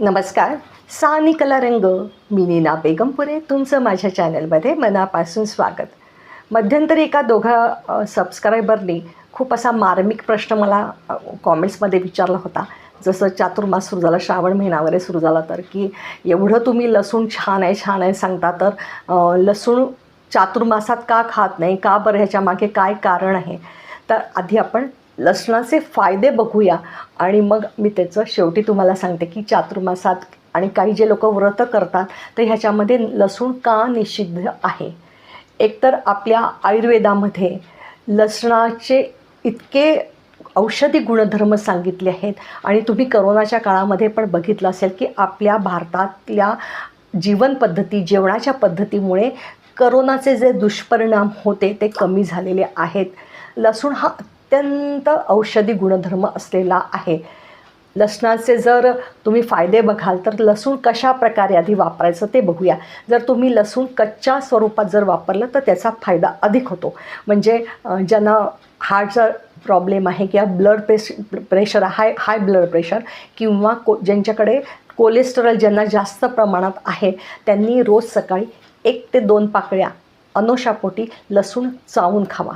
नमस्कार सानी कलारंग मी नीना बेगमपुरे तुमचं माझ्या चॅनलमध्ये मनापासून स्वागत. मध्यंतरी एका दोघा सबस्क्रायबरनी खूप असा मार्मिक प्रश्न मला कॉमेंट्समध्ये विचारला होता. जसं चातुर्मास सुरू झाला श्रावण महिना वगैरे सुरू झाला तर की एवढं तुम्ही लसूण छान आहे छान आहे सांगता तर लसूण चातुर्मासात का खात नाही? का बरं ह्याच्या मागे काय कारण आहे? तर आधी आपण लसणाचे फायदे बघूया. आणि मग मी त्याचं शेवटी तुम्हाला सांगते की चातुर्मासात आणि काही जे लोक व्रत करतात तर ह्याच्यामध्ये लसूण का निषिद्ध आहे? एकतर आपल्या आयुर्वेदामध्ये लसणाचे इतके औषधी गुणधर्म सांगितले आहेत आणि तुम्ही करोनाच्या काळामध्ये पण बघितलं असेल की आपल्या भारतातल्या जीवनपद्धती जेवणाच्या पद्धतीमुळे करोनाचे जे दुष्परिणाम होते ते कमी झालेले आहेत. लसूण हा अत्यंत औषधी गुणधर्म असलेला आहे. लसणाचे जर तुम्ही फायदे बघाल तर लसूण कशा प्रकारे आधी वापरायचं ते बघूया. जर तुम्ही लसूण कच्च्या स्वरूपात जर वापरलं तर त्याचा फायदा अधिक होतो. म्हणजे ज्यांना हार्टचा प्रॉब्लेम आहे किंवा blood प्रेश pressure high high blood pressure किंवा को ज्यांच्याकडे कोलेस्टेरॉल ज्यांना जास्त प्रमाणात आहे त्यांनी रोज सकाळी एक ते दोन पाकळ्या अनोशापोटी लसूण चावून खावा.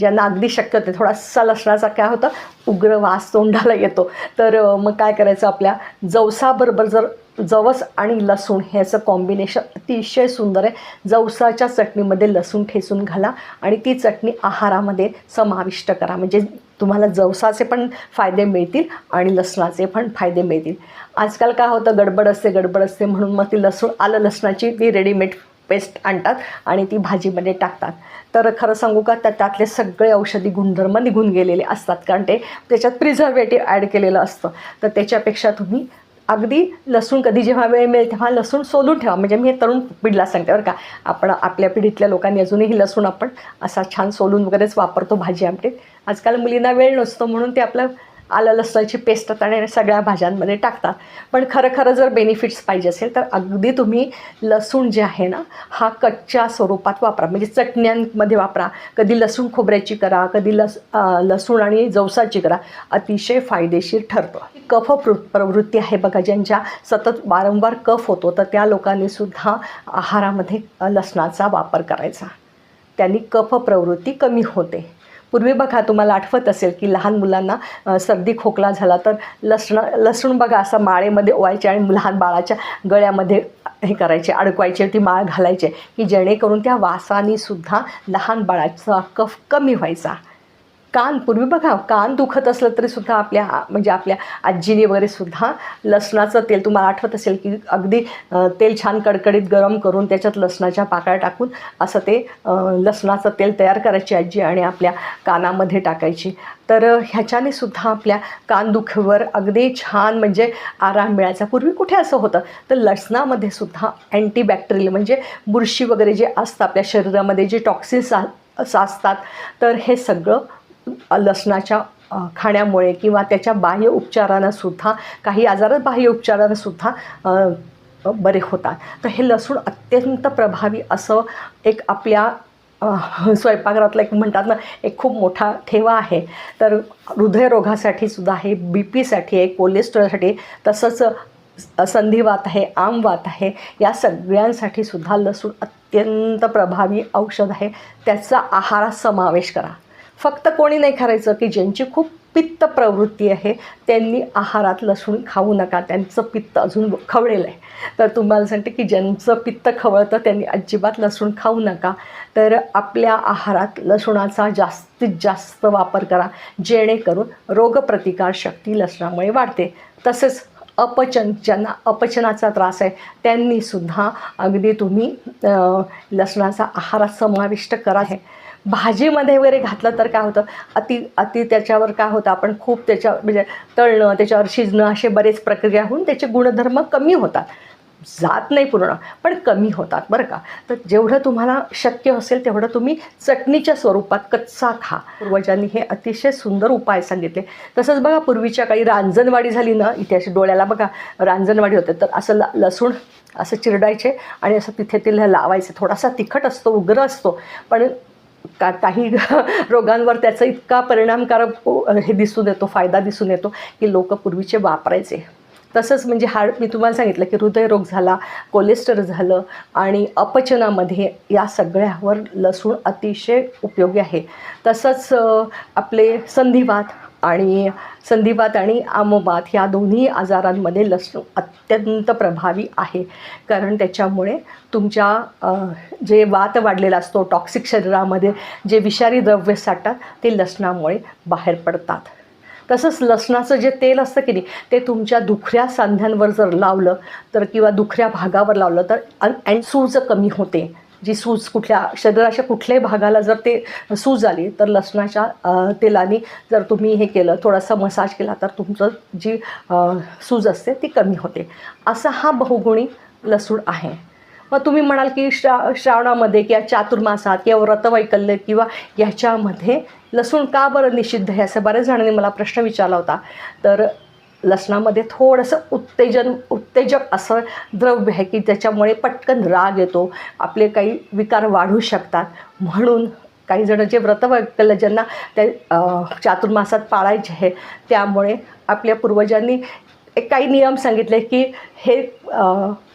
ज्यांना अगदी शक्य होते. थोडासा लसणाचा काय होतं? उग्र वास तोंडाला येतो. तर मग काय करायचं आपल्या? जवसाबरोबर जर जवस आणि लसूण ह्याचं कॉम्बिनेशन अतिशय सुंदर आहे. जवसाच्या चटणीमध्ये लसूण ठेचून घाला आणि ती चटणी आहारामध्ये समाविष्ट करा. म्हणजे तुम्हाला जवसाचे पण फायदे मिळतील आणि लसणाचे पण फायदे मिळतील. आजकाल काय होतं? गडबड असते गडबड असते म्हणून मग ती लसूण आलं लसणाची ती रेडीमेड पेस्ट आणतात आणि ती भाजीमध्ये टाकतात. तर खरं सांगू का त्या त्यातले सगळे औषधी गुणधर्म निघून गेलेले असतात. कारण ते त्याच्यात प्रिझर्वेटिव्ह ॲड केलेलं असतं. तर त्याच्यापेक्षा तुम्ही अगदी लसूण कधी जेव्हा वेळ मिळेल तेव्हा लसूण सोलून ठेवा. म्हणजे मी हे तरुण पिढीला सांगते बरं का. आपण आपल्या पिढीतल्या लोकांनी अजूनही लसूण आपण असा छान सोलून वगैरेच वापरतो भाजी आमटीत. आजकाल मुलींना वेळ नसतो म्हणून ते आपलं आलं लसणाची पेस्ट आणि सगळ्या भाज्यांमध्ये टाकतात. पण खरं खरं जर बेनिफिट्स पाहिजे असेल तर अगदी तुम्ही लसूण जे आहे ना हा कच्च्या स्वरूपात वापरा. म्हणजे चटण्यांमध्ये वापरा. कधी लसूण खोबऱ्याची करा कधी लस लसूण आणि जवसाची करा. अतिशय फायदेशीर ठरतो. कफ प्र प्रवृत्ती आहे बघा ज्यांच्या सतत वारंवार कफ होतो तर त्या लोकांनी सुद्धा आहारामध्ये लसणाचा वापर करायचा. त्यांनी कफ प्रवृत्ती कमी होते. पूर्वी बघा तुम्हाला आठवत असेल की लहान मुलांना सर्दी खोकला झाला तर लसण लसूण बघा असं माळेमध्ये ओवायचे आणि लहान बाळाच्या गळ्यामध्ये हे करायचे अडकवायचे ती माळ घालायचे की जेणेकरून त्या वासानीसुद्धा लहान बाळाचा कफ कमी व्हायचा. कान पूर्वी बघा कान दुखत असलं तरी सुद्धा आपल्या म्हणजे आपल्या आजीने वगैरे सुद्धा लसणाचं तेल तुम्हाला आठवत असेल की अगदी तेल छान कडकडीत गरम करून त्याच्यात लसणाच्या पाकळ्या टाकून असं ते लसणाचं तेल तयार करायची आजी आणि आपल्या कानामध्ये टाकायची. तर ह्याच्याने सुद्धा आपल्या कानदुखीवर अगदी छान म्हणजे आराम मिळायचा. पूर्वी कुठे असं होतं? तर लसणामध्ये सुद्धा अँटीबॅक्टेरियल म्हणजे बुरशी वगैरे जे असतं आपल्या शरीरामध्ये जे टॉक्सिन्स असतात तर हे सगळं लसणाच्या खाण्यामुळे किंवा त्याच्या बाह्य उपचारांनासुद्धा काही आजारात बाह्य उपचारांनासुद्धा बरे होतात. तर हे लसूण अत्यंत प्रभावी असं एक आपल्या स्वयंपाकघरातलं स्वयंपाकघरातला एक म्हणतात ना एक खूप मोठा ठेवा आहे. तर हृदयरोगासाठी सुद्धा आहे बी पीसाठी आहे कोलेस्ट्रॉलसाठी तसंच संधिवात आहे आमवात आहे या सगळ्यांसाठी सुद्धा लसूण अत्यंत प्रभावी औषध आहे. त्याचा आहारात समावेश करा. फक्त कोणी नाही करायचं की ज्यांची खूप पित्त प्रवृत्ती आहे त्यांनी आहारात लसूण खाऊ नका. त्यांचं पित्त अजून खवळेलं आहे. तर तुम्हाला सांगते की ज्यांचं पित्त खवळतं त्यांनी अजिबात लसूण खाऊ नका. तर आपल्या आहारात लसूणाचा जास्तीत जास्त वापर करा. जेणेकरून रोगप्रतिकारशक्ती लसणामुळे वाढते. तसेच अपचन ज्यांना अपचनाचा त्रास आहे त्यांनीसुद्धा अगदी तुम्ही लसणाचा आहारात समाविष्ट करा. आहे भाजीमध्ये वगैरे घातलं तर काय होतं? अति अति त्याच्यावर काय होतं? आपण खूप त्याच्या म्हणजे तळणं त्याच्यावर शिजणं असे बरेच प्रक्रिया होऊन त्याचे गुणधर्म कमी होतात. जात नाही पूर्ण पण कमी होतात बरं का? तर जेवढं तुम्हाला शक्य असेल तेवढं तुम्ही चटणीच्या स्वरूपात कच्चा खा. पूर्वजांनी हे अतिशय सुंदर उपाय सांगितले. तसंच बघा पूर्वीच्या काही रांजणवाडी झाली ना इथे अशी डोळ्याला बघा रांजणवाडी होते. तर असं ल लसूण असं चिरडायचे आणि असं तिथे तिला लावायचं. थोडासा तिखट असतो उग्र असतो. पण का काही रोगांवर त्याचा इतका परिणामकारक हो, हे दिसून येतो फायदा दिसून येतो की लोक पूर्वीचे वापरायचे. तसंच म्हणजे हाड मी तुम्हाला सांगितलं की हृदयरोग झाला कोलेस्टर झालं आणि अपचनामध्ये या सगळ्यावर लसूण अतिशय उपयोगी आहे. तसंच आपले संधिवात आणि संधिवात आणि आमोबात ह्या दोन्ही आजारांमध्ये लसूण अत्यंत प्रभावी आहे. कारण त्याच्यामुळे तुमच्या जे वात वाढलेला असतो टॉक्सिक शरीरामध्ये जे विषारी द्रव्य साठतात ते लसणामुळे बाहेर पडतात. तसंच लसणाचं जे तेल असतं की नाही ते तुमच्या दुखऱ्या सांध्यांवर जर लावलं तर किंवा दुखऱ्या भागावर लावलं तर अन अँड सूज कमी होते. जी सूज कुठल्या शरीराच्या कुठल्याही भागाला जर ते सूज आली तर लसणाच्या तेलाने जर तुम्ही हे केलं थोडासा मसाज केला तर तुमचं जी सूज असते ती कमी होते. असा हा बहुगुणी लसूण आहे. मग तुम्ही म्हणाल की श्रा श्रावणामध्ये किंवा चातुर्मासात किंवा व्रतवैकल्य किंवा ह्याच्यामध्ये लसूण का बरं निषिद्ध आहे? असं बऱ्याच जणांनी मला प्रश्न विचारला होता. तर लसणामध्ये थोडंसं उत्तेजन उत्तेजक असं द्रव्य आहे की त्याच्यामुळे पटकन राग येतो. आपले काही विकार वाढू शकतात. म्हणून काही जण जे व्रतवैकल्य ज्यांना त्या चातुर्मासात पाळायचे आहे त्यामुळे आपल्या पूर्वजांनी एक काही नियम सांगितले की हे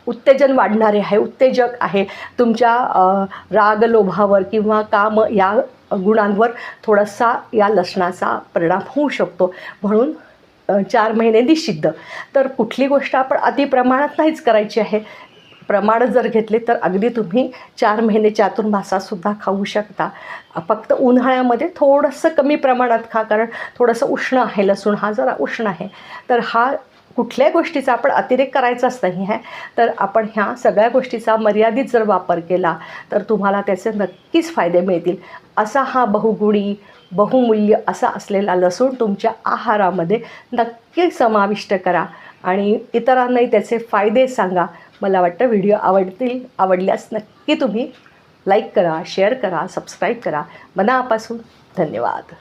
उत्तेजन वाढणारे आहे उत्तेजक आहे. तुमच्या राग लोभावर किंवा काम या गुणांवर थोडासा या लसणाचा परिणाम होऊ शकतो. म्हणून चार महिने निषिद्ध. तर कुठली गोष्ट आपण अतिप्रमाणात नाहीच करायची आहे. प्रमाण जर घेतले तर अगदी तुम्ही चार महिने भासासुद्धा खाऊ शकता. फक्त उन्हाळ्यामध्ये थोडंसं कमी प्रमाणात खा कारण थोडंसं उष्ण आहे लसूण हा जरा उष्ण आहे. तर हा कुठल्याही गोष्टीचा आपण अतिरेक करायचाच नाही आहे. तर आपण ह्या सगळ्या गोष्टीचा मर्यादित जर वापर केला तर तुम्हाला त्याचे नक्कीच फायदे मिळतील. असा हा बहुगुणी बहुमूल्य असा असलेला लसूण तुमच्या आहारामध्ये नक्की समाविष्ट करा. आणि इतरांनाही त्याचे फायदे सांगा. मला वाटतं व्हिडिओ आवडतील आवडल्यास नक्की तुम्ही लाईक करा शेअर करा सबस्क्राईब करा. मनापासून धन्यवाद.